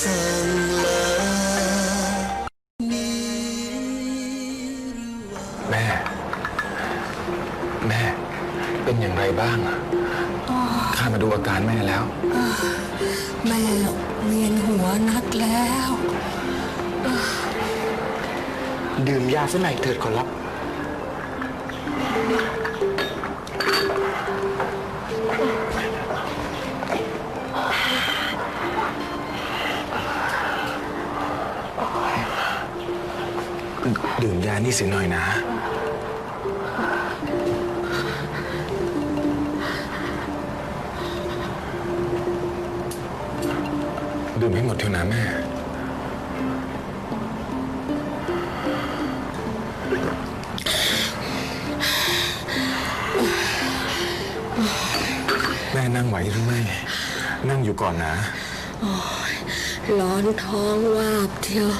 ฟังแล้วแม่ แม่ เป็นอย่างไรบ้างอะข้ามาดูอาการแม่แล้ว แม่เวียนหัวนักแล้ว ดื่มยาสักหน่อยเถิดขอรับ ดื่มยานี่สิหน่อยนะ ดื่มให้หมดเถอะนะแม่ แม่นั่งไหวหรือไม่ นั่งอยู่ก่อนนะ ร้อนท้องวาบเที่ยว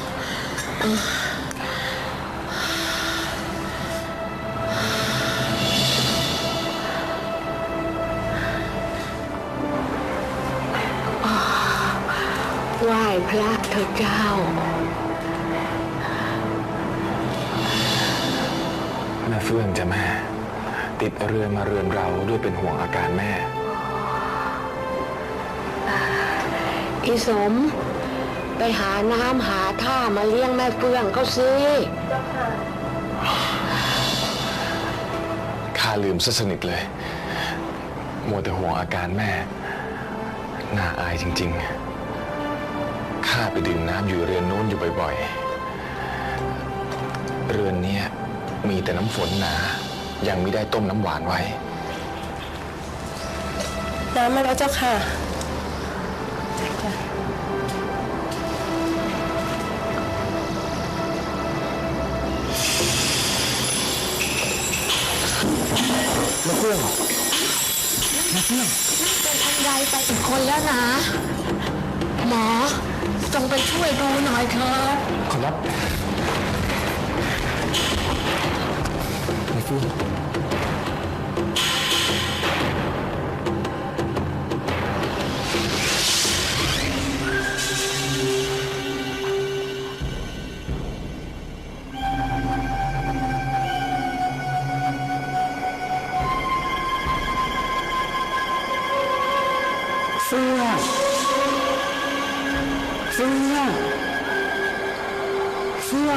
ไหว้พระเถอะเจ้า แม่เฟื่องจะแม่ ติดเรือมาเรือนเราด้วยเป็นห่วงอาการแม่ อีสม ไปหาน้ำหาท่ามาเลี้ยงแม่เฟื่องเขาสิข้าลืมซะสนิทเลย มัวแต่ห่วงอาการแม่ น่าอายจริง ๆ ข้าไปดื่มน้ำอยู่เรือนโน้นอยู่บ่อยๆ เรือนเนี้ยมีแต่น้ำฝนหนา ยังไม่ได้ต้มน้ำหวานไว้ น้ำมาแล้วเจ้าค่ะยายไปอีกคนแล้วนะ หมอ จงไปช่วยดูหน่อยเถอะขอรับไม่ฟื้น เฟื่อ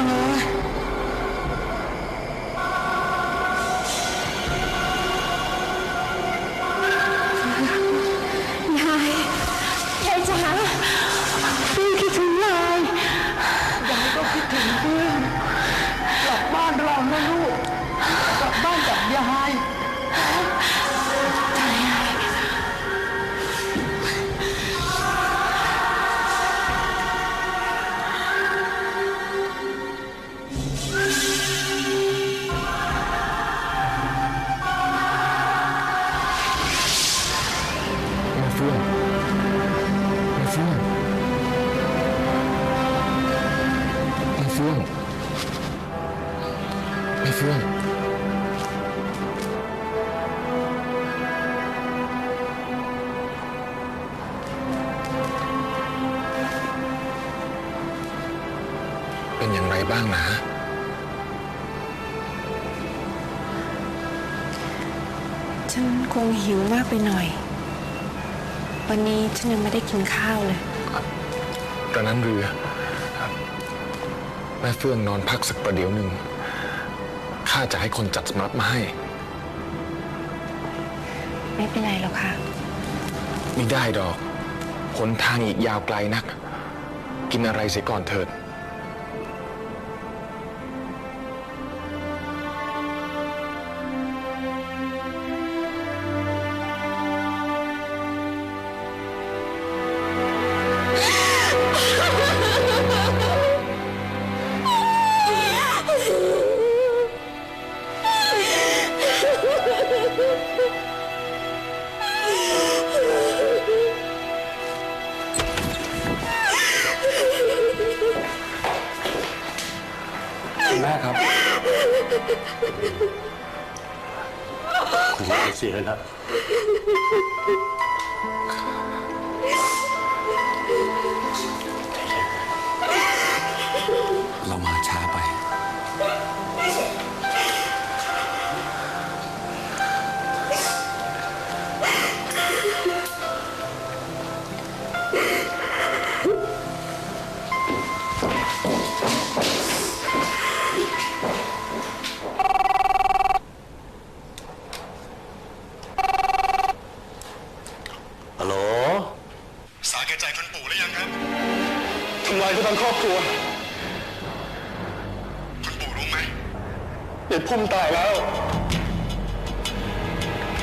บ้างนะ ฉันคงหิวมากไปหน่อย วันนี้ฉันยังไม่ได้กินข้าวเลยตอนนั้นเรือแม่เฟื่องนอนพักสักประเดี๋ยวหนึ่งข้าจะให้คนจัดสำรับมาให้ ไม่เป็นไรหรอกค่ะ ไม่ได้ดอกหนทางอีกยาวไกลนัก กินอะไรเสียก่อนเถิด แม่เสียแล้วท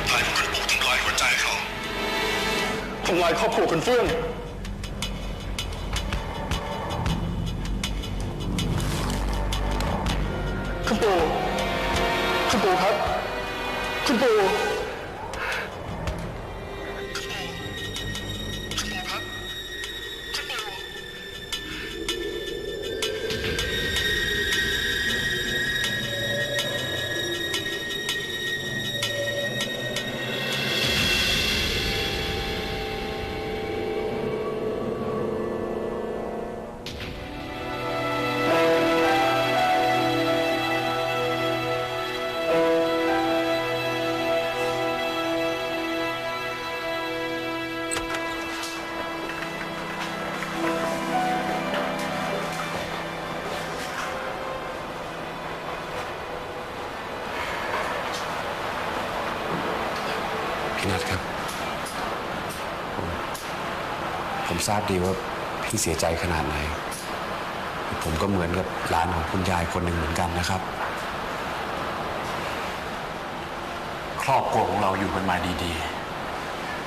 ทายแล้ครเป็นคุณปู่ทำลายหัวใจเขาทำลายครอบครัวคุณเฟื่องคุณปู่คุณปู่ครับ คุณปู่ พี่นัทครับ ผมผมทราบดีว่าพี่เสียใจขนาดไหน ผมก็เหมือนกับหลานของคุณยายคนหนึ่งเหมือนกันนะครับ ครอบครัวของเราอยู่กันมาดี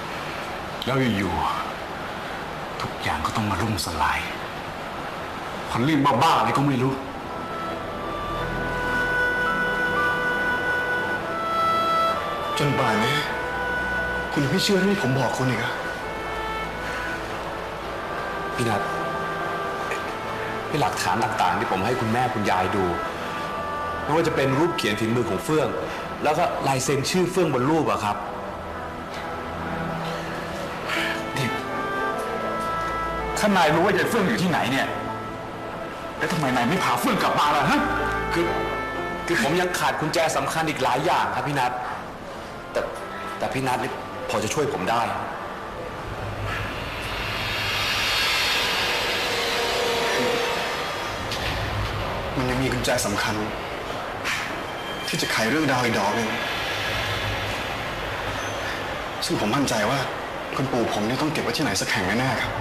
ๆ แล้วอยู่ๆทุกอย่างก็ต้องมารุ่มสลายคนเรื่องบ้าๆอะไรก็ไม่รู้จนป่านนี้ คุณยังไม่เชื่อที่ผมบอกคุณอีกอะพี่นัทพี่หลักฐานต่างๆ ที่ผมให้คุณแม่คุณยายดู ไม่ว่าจะเป็นรูปเขียนฝีมือของเฟื่อง แล้วก็ลายเซ็นชื่อเฟื่องบนรูปอะครับถ้านายรู้ว่ายายเฟื่องอยู่ที่ไหนเนี่ย แล้วทำไมนายไม่พาเฟื่องกลับมาล่ะฮะ คือคือผมยังขาดกุญแจสำคัญอีกหลายอย่างครับพี่นัทแต่แต่พี่นัทนี่ พอจะช่วยผมได้ มันยังมีกุญแจสำคัญ ที่จะไขเรื่องดาวอีกดอกหนึ่งซึ่งผมมั่นใจว่าคุณปู่ผมเนี่ยต้องเก็บไว้ที่ไหนสักแห่งแน่ๆครับ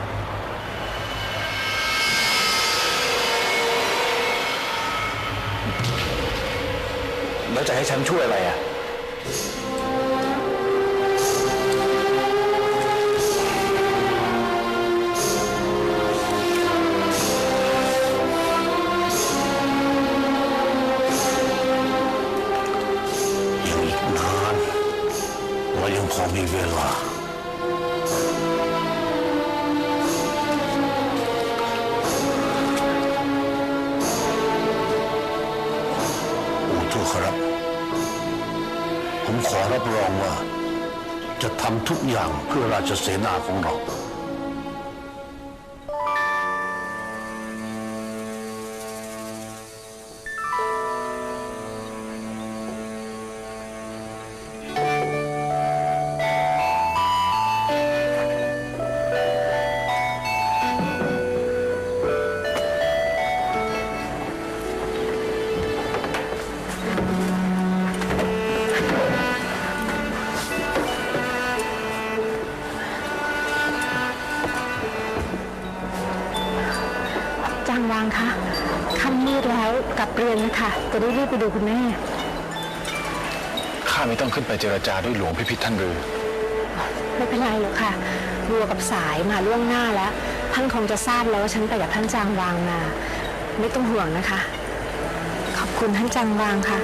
แล้วจะให้ฉันช่วยอะไรอะ อมีเวลาโอ้ทุกครับ ผมขอรับรองว่า จะทำทุกอย่างเพื่อราชเสนาของเรา เรียนนะคะ จะได้รีบไปดูคุณแม่ ข้าไม่ต้องขึ้นไปเจรจาด้วยหลวงพิพิธท่านหรือ ไม่เป็นไรหรอกค่ะ บัวกับสายมาล่วงหน้าแล้ว ท่านคงจะทราบแล้วว่าฉันไปกับท่านจางวางมา ไม่ต้องห่วงนะคะ ขอบคุณท่านจางวางค่ะ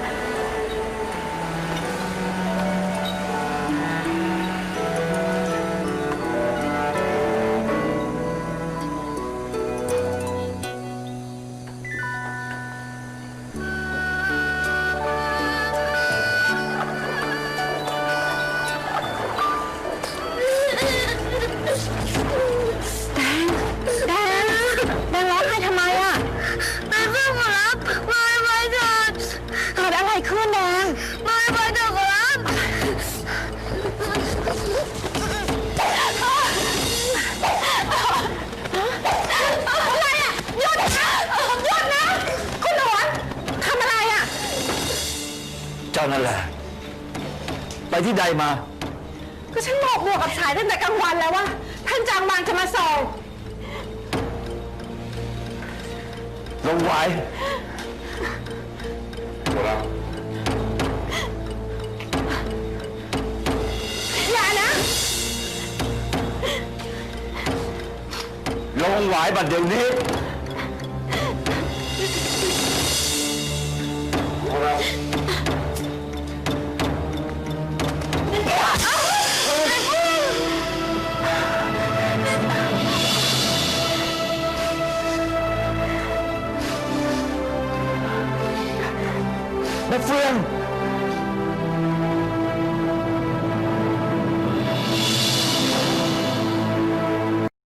านั่นแหละ ไปที่ใดมา ก็ฉันบอกบัวกับฉายตั้งแต่กลางวันแล้วว่า ท่านจางมางจะมาส่งลงไหวหมดแล้วอย่านะ ลงไหวบัดเดี๋ยวนี้ friend.